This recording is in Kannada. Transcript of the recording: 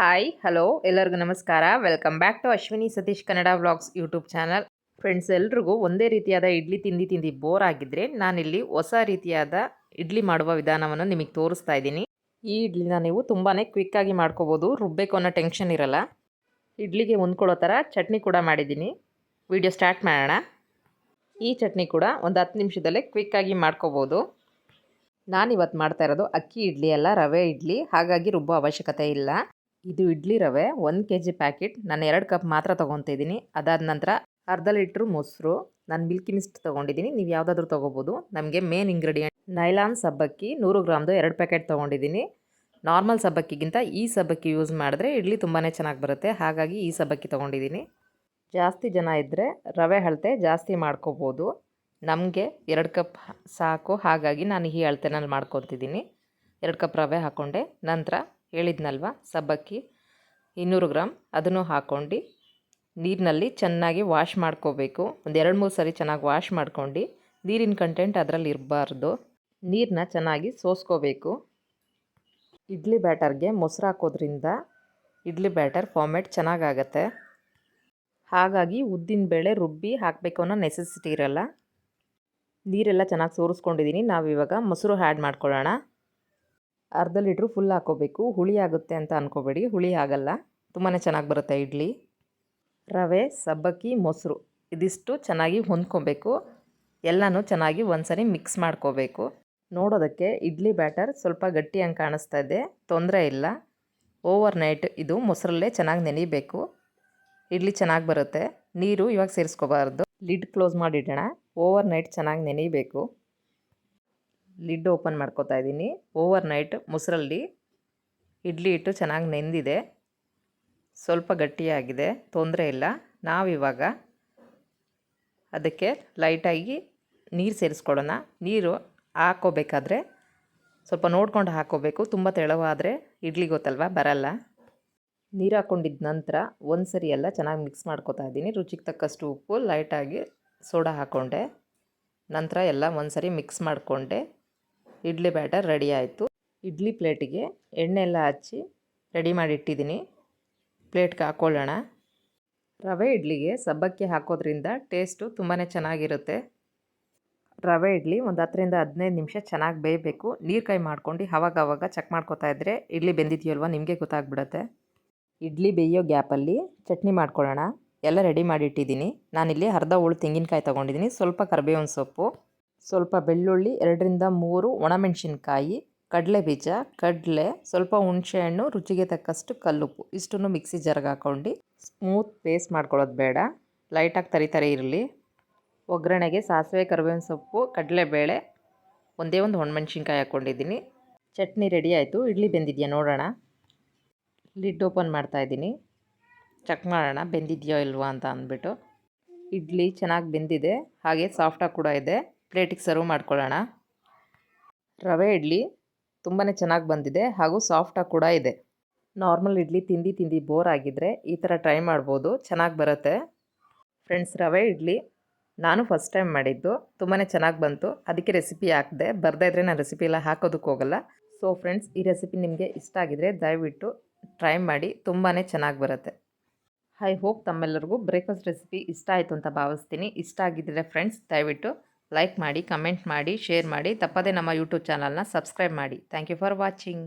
ಹಾಯ್ ಹಲೋ ಎಲ್ಲರಿಗೂ ನಮಸ್ಕಾರ. Welcome back to Ashwini Satish Kannada vlogs YouTube channel friends ಎಲ್ರಿಗೂ ಒಂದೇ ರೀತಿಯಾದ ಇಡ್ಲಿ ತಿಂದು ತಿಂದು ಬೋರ್ ಆಗಿದ್ದರೆ ನಾನಿಲ್ಲಿ ಹೊಸ ರೀತಿಯಾದ ಇಡ್ಲಿ ಮಾಡುವ ವಿಧಾನವನ್ನು ನಿಮಗೆ ತೋರಿಸ್ತಾ ಇದ್ದೀನಿ. ಈ ಇಡ್ಲಿನ ನೀವು ತುಂಬಾ ಕ್ವಿಕ್ಕಾಗಿ ಮಾಡ್ಕೋಬೋದು, ರುಬ್ಬೇಕು ಅನ್ನೋ ಟೆನ್ಷನ್ ಇರಲ್ಲ. ಇಡ್ಲಿಗೆ ಹೊಂದ್ಕೊಳ್ಳೋ ಥರ ಚಟ್ನಿ ಕೂಡ ಮಾಡಿದ್ದೀನಿ. ವಿಡಿಯೋ ಸ್ಟಾರ್ಟ್ ಮಾಡೋಣ. ಈ ಚಟ್ನಿ ಕೂಡ ಒಂದು ಹತ್ತು ನಿಮಿಷದಲ್ಲೇ ಕ್ವಿಕ್ಕಾಗಿ ಮಾಡ್ಕೋಬೋದು. ನಾನು ಇವತ್ತು ಮಾಡ್ತಾ ಇರೋದು ಅಕ್ಕಿ ಇಡ್ಲಿ ಅಲ್ಲ, ರವೆ ಇಡ್ಲಿ. ಹಾಗಾಗಿ ರುಬ್ಬೋ ಅವಶ್ಯಕತೆ ಇಲ್ಲ. ಇದು ಇಡ್ಲಿ ರವೆ, ಒಂದು ಕೆ ಜಿ ಪ್ಯಾಕೆಟ್. ನಾನು ಎರಡು ಕಪ್ ಮಾತ್ರ ತೊಗೊತಿದ್ದೀನಿ ಅದಾದ ನಂತರ ಅರ್ಧ ಲೀಟ್ರ್ ಮೊಸರು. ನಾನು ಮಿಲ್ಕಿ ಮಿಸ್ಟ್ ತೊಗೊಂಡಿದ್ದೀನಿ. ನೀವು ಯಾವುದಾದ್ರೂ ತೊಗೋಬೋದು. ನಮಗೆ ಮೇನ್ ಇಂಗ್ರೀಡಿಯೆಂಟ್ ನೈಲಾನ್ ಸಬ್ಬಕ್ಕಿ, ನೂರು ಗ್ರಾಮ್ದು ಎರಡು ಪ್ಯಾಕೆಟ್ ತೊಗೊಂಡಿದ್ದೀನಿ. ನಾರ್ಮಲ್ ಸಬ್ಬಕ್ಕಿಗಿಂತ ಈ ಸಬ್ಬಕ್ಕಿ ಯೂಸ್ ಮಾಡಿದ್ರೆ ಇಡ್ಲಿ ತುಂಬಾ ಚೆನ್ನಾಗಿ ಬರುತ್ತೆ. ಹಾಗಾಗಿ ಈ ಸಬ್ಬಕ್ಕಿ ತೊಗೊಂಡಿದ್ದೀನಿ. ಜಾಸ್ತಿ ಜನ ಇದ್ದರೆ ರವೆ ಅಳತೆ ಜಾಸ್ತಿ ಮಾಡ್ಕೋಬೋದು. ನಮಗೆ ಎರಡು ಕಪ್ ಸಾಕು. ಹಾಗಾಗಿ ನಾನು ಈ ಅಳತೆನಲ್ಲಿ ಮಾಡ್ಕೊತಿದ್ದೀನಿ. ಎರಡು ಕಪ್ ರವೆ ಹಾಕ್ಕೊಂಡೆ ನಂತರ ಹೇಳಿದ್ನಲ್ವ? ಸಬ್ಬಕ್ಕಿ ಇನ್ನೂರು ಗ್ರಾಮ್ ಅದನ್ನು ಹಾಕ್ಕೊಂಡು ನೀರಿನಲ್ಲಿ ಚೆನ್ನಾಗಿ ವಾಶ್ ಮಾಡ್ಕೋಬೇಕು. ಒಂದು ಎರಡು ಮೂರು ಸರಿ ಚೆನ್ನಾಗಿ ವಾಶ್ ಮಾಡ್ಕೊಂಡು ನೀರಿನ ಕಂಟೆಂಟ್ ಅದರಲ್ಲಿ ಇರಬಾರ್ದು. ನೀರನ್ನ ಚೆನ್ನಾಗಿ ಸೋಸ್ಕೋಬೇಕು. ಇಡ್ಲಿ ಬ್ಯಾಟರ್ಗೆ ಮೊಸರು ಹಾಕೋದ್ರಿಂದ ಇಡ್ಲಿ ಬ್ಯಾಟರ್ ಫಾರ್ಮೇಟ್ ಚೆನ್ನಾಗಾಗತ್ತೆ. ಹಾಗಾಗಿ ಉದ್ದಿನ ಬೇಳೆ ರುಬ್ಬಿ ಹಾಕಬೇಕು ಅನ್ನೋ ನೆಸೆಸಿಟಿ ಇರಲ್ಲ. ನೀರೆಲ್ಲ ಚೆನ್ನಾಗಿ ಸೋರಿಸ್ಕೊಂಡಿದ್ದೀನಿ ನಾವು ಇವಾಗ ಮೊಸರು ಆ್ಯಡ್ ಮಾಡ್ಕೊಳ್ಳೋಣ. ಅರ್ಧ ಲೀಟ್ರು ಫುಲ್ ಹಾಕೋಬೇಕು. ಹುಳಿ ಆಗುತ್ತೆ ಅಂತ ಅನ್ಕೋಬೇಡಿ. ಹುಳಿ ಆಗಲ್ಲ. ತುಂಬಾ ಚೆನ್ನಾಗಿ ಬರುತ್ತೆ ಇಡ್ಲಿ. ರವೆ, ಸಬ್ಬಕ್ಕಿ, ಮೊಸರು. ಇದಿಷ್ಟು ಚೆನ್ನಾಗಿ ಹೊಂದ್ಕೊಬೇಕು. ಎಲ್ಲನೂ ಚೆನ್ನಾಗಿ ಒಂದ್ಸರಿ ಮಿಕ್ಸ್ ಮಾಡ್ಕೋಬೇಕು. ನೋಡೋದಕ್ಕೆ ಇಡ್ಲಿ ಬ್ಯಾಟರ್ ಸ್ವಲ್ಪ ಗಟ್ಟಿಯಂಗೆ ಕಾಣಿಸ್ತಾ ಇದೆ. ತೊಂದರೆ ಇಲ್ಲ. ಓವರ್ ನೈಟ್ ಇದು ಮೊಸರಲ್ಲೇ ಚೆನ್ನಾಗಿ ನೆನಿಬೇಕು. ಇಡ್ಲಿ ಚೆನ್ನಾಗಿ ಬರುತ್ತೆ. ನೀರು ಇವಾಗ ಸೇರಿಸ್ಕೋಬಾರ್ದು. ಲಿಡ್ ಕ್ಲೋಸ್ ಮಾಡಿಡೋಣ. ಓವರ್ ನೈಟ್ ಚೆನ್ನಾಗಿ ನೆನೆಯಬೇಕು ಲಿಡ್ ಓಪನ್ ಮಾಡ್ಕೋತಾ ಇದ್ದೀನಿ. ಓವರ್ ನೈಟ್ ಮೊಸರಲ್ಲಿ ಇಡ್ಲಿ ಇಟ್ಟು ಚೆನ್ನಾಗಿ ನೆಂದಿದೆ. ಸ್ವಲ್ಪ ಗಟ್ಟಿಯಾಗಿದೆ, ತೊಂದರೆ ಇಲ್ಲ. ನಾವಿವಾಗ ಅದಕ್ಕೆ ಲೈಟಾಗಿ ನೀರು ಸೇರಿಸ್ಕೊಳ್ಳೋಣ. ನೀರು ಹಾಕೋಬೇಕಾದ್ರೆ ಸ್ವಲ್ಪ ನೋಡ್ಕೊಂಡು ಹಾಕೋಬೇಕು. ತುಂಬ ತೆಳವಾದರೆ ಇಡ್ಲಿ ಗೊತ್ತಲ್ವ? ಬರಲ್ಲ. ನೀರು ಹಾಕ್ಕೊಂಡಿದ್ದ ನಂತರ ಒಂದು ಸರಿ ಎಲ್ಲ ಚೆನ್ನಾಗಿ ಮಿಕ್ಸ್ ಮಾಡ್ಕೋತಾ ಇದ್ದೀನಿ. ರುಚಿಗೆ ತಕ್ಕಷ್ಟು ಉಪ್ಪು, ಲೈಟಾಗಿ ಸೋಡಾ ಹಾಕ್ಕೊಂಡೆ ನಂತರ ಎಲ್ಲ ಒಂದು ಸರಿ ಮಿಕ್ಸ್ ಮಾಡಿಕೊಂಡೆ. ಇಡ್ಲಿ ಬ್ಯಾಟರ್ ರೆಡಿ ಆಯಿತು. ಇಡ್ಲಿ ಪ್ಲೇಟಿಗೆ ಎಣ್ಣೆ ಎಲ್ಲ ಹಚ್ಚಿ ರೆಡಿ ಮಾಡಿ ಇಟ್ಟಿದ್ದೀನಿ ಪ್ಲೇಟ್ಗೆ ಹಾಕ್ಕೊಳ್ಳೋಣ ರವೆ ಇಡ್ಲಿಗೆ ಸಬ್ಬಕ್ಕಿ ಹಾಕೋದ್ರಿಂದ ಟೇಸ್ಟು ತುಂಬಾ ಚೆನ್ನಾಗಿರುತ್ತೆ. ರವೆ ಇಡ್ಲಿ ಒಂದು ಹತ್ತರಿಂದ ಹದಿನೈದು ನಿಮಿಷ ಚೆನ್ನಾಗಿ ಬೇಯಬೇಕು. ನೀರು ಕೈ ಮಾಡ್ಕೊಂಡು ಅವಾಗವಾಗ ಅವಾಗ ಚೆಕ್ ಮಾಡ್ಕೋತಾ ಇದ್ದರೆ ಇಡ್ಲಿ ಬೆಂದಿದೆಯಲ್ವ ನಿಮಗೆ ಗೊತ್ತಾಗ್ಬಿಡುತ್ತೆ. ಇಡ್ಲಿ ಬೇಯೋ ಗ್ಯಾಪಲ್ಲಿ ಚಟ್ನಿ ಮಾಡ್ಕೊಳ್ಳೋಣ. ಎಲ್ಲ ರೆಡಿ ಮಾಡಿ ಇಟ್ಟಿದ್ದೀನಿ ನಾನಿಲ್ಲಿ ಅರ್ಧ ಹೋಳು ತೆಂಗಿನಕಾಯಿ ತೊಗೊಂಡಿದ್ದೀನಿ. ಸ್ವಲ್ಪ ಕರಿಬೇವಿನ ಸೊಪ್ಪು. ಸ್ವಲ್ಪ ಬೆಳ್ಳುಳ್ಳಿ, ಎರಡರಿಂದ ಮೂರು ಒಣಮೆಣಸಿನ್ಕಾಯಿ ಕಡಲೆ ಬೀಜ ಕಡಲೆ, ಸ್ವಲ್ಪ ಹುಣಸೆಹಣ್ಣು, ರುಚಿಗೆ ತಕ್ಕಷ್ಟು ಕಲ್ಲುಪ್ಪು. ಇಷ್ಟನ್ನು ಮಿಕ್ಸಿ ಜರ್ಗೆ ಹಾಕ್ಕೊಂಡು ಸ್ಮೂತ್ ಪೇಸ್ಟ್ ಮಾಡ್ಕೊಳ್ಳೋದು ಬೇಡ. ಲೈಟಾಗಿ ತರಿತರಿ ತರಿ ಇರಲಿ. ಒಗ್ಗರಣೆಗೆ ಸಾಸಿವೆ, ಕರಿಬೇವಿನ ಸೊಪ್ಪು, ಕಡಲೆಬೇಳೆ, ಒಂದೇ ಒಂದು ಒಣಮೆಣ್ಸಿನ್ಕಾಯಿ ಹಾಕ್ಕೊಂಡಿದ್ದೀನಿ. ಚಟ್ನಿ ರೆಡಿ ಆಯಿತು. ಇಡ್ಲಿ ಬೆಂದಿದೆಯಾ ನೋಡೋಣ. ಲಿಡ್ ಓಪನ್ ಮಾಡ್ತಾಯಿದ್ದೀನಿ ಚೆಕ್ ಮಾಡೋಣ, ಬೆಂದಿದೆಯೋ ಇಲ್ವಾ ಅಂತ ಅಂದ್ಬಿಟ್ಟು. ಇಡ್ಲಿ ಚೆನ್ನಾಗಿ ಬೆಂದಿದೆ. ಹಾಗೆ ಸಾಫ್ಟಾಗಿ ಕೂಡ ಇದೆ. ಪ್ಲೇಟಿಗೆ ಸರ್ವ್ ಮಾಡ್ಕೊಳ್ಳೋಣ. ರವೆ ಇಡ್ಲಿ ತುಂಬಾ ಚೆನ್ನಾಗಿ ಬಂದಿದೆ ಹಾಗೂ ಸಾಫ್ಟಾಗಿ ಕೂಡ ಇದೆ. ನಾರ್ಮಲ್ ಇಡ್ಲಿ ತಿಂದು ತಿಂದು ಬೋರ್ ಆಗಿದ್ದರೆ ಈ ಥರ ಟ್ರೈ ಮಾಡ್ಬೋದು, ಚೆನ್ನಾಗಿ ಬರುತ್ತೆ. ಫ್ರೆಂಡ್ಸ್ ರವೆ ಇಡ್ಲಿ ನಾನು ಫಸ್ಟ್ ಟೈಮ್ ಮಾಡಿದ್ದು ತುಂಬಾ ಚೆನ್ನಾಗಿ ಬಂತು. ಅದಕ್ಕೆ ರೆಸಿಪಿ ಹಾಕಿದೆ, ಬರ್ದೇ ಇದ್ದರೆ ನಾನು ರೆಸಿಪಿ ಎಲ್ಲ ಹಾಕೋದಕ್ಕೆ ಹೋಗಲ್ಲ. ಸೊ ಫ್ರೆಂಡ್ಸ್ ಈ ರೆಸಿಪಿ ನಿಮಗೆ ಇಷ್ಟ ಆಗಿದರೆ ದಯವಿಟ್ಟು ಟ್ರೈ ಮಾಡಿ ತುಂಬಾ ಚೆನ್ನಾಗಿ ಬರುತ್ತೆ. ಐ ಹೋಪ್ ತಮ್ಮೆಲ್ಲರಿಗೂ ಬ್ರೇಕ್ಫಾಸ್ಟ್ ರೆಸಿಪಿ ಇಷ್ಟ ಆಯಿತು ಅಂತ ಭಾವಿಸ್ತೀನಿ. ಇಷ್ಟ ಆಗಿದ್ದರೆ ಫ್ರೆಂಡ್ಸ್ ದಯವಿಟ್ಟು ಲೈಕ್ ಮಾಡಿ ಕಮೆಂಟ್ ಮಾಡಿ ಶೇರ್ ಮಾಡಿ. ತಪ್ಪದೇ ನಮ್ಮ ಯೂಟ್ಯೂಬ್ ಚಾನಲ್ನ ಸಬ್ಸ್ಕ್ರೈಬ್ ಮಾಡಿ. Thank you for watching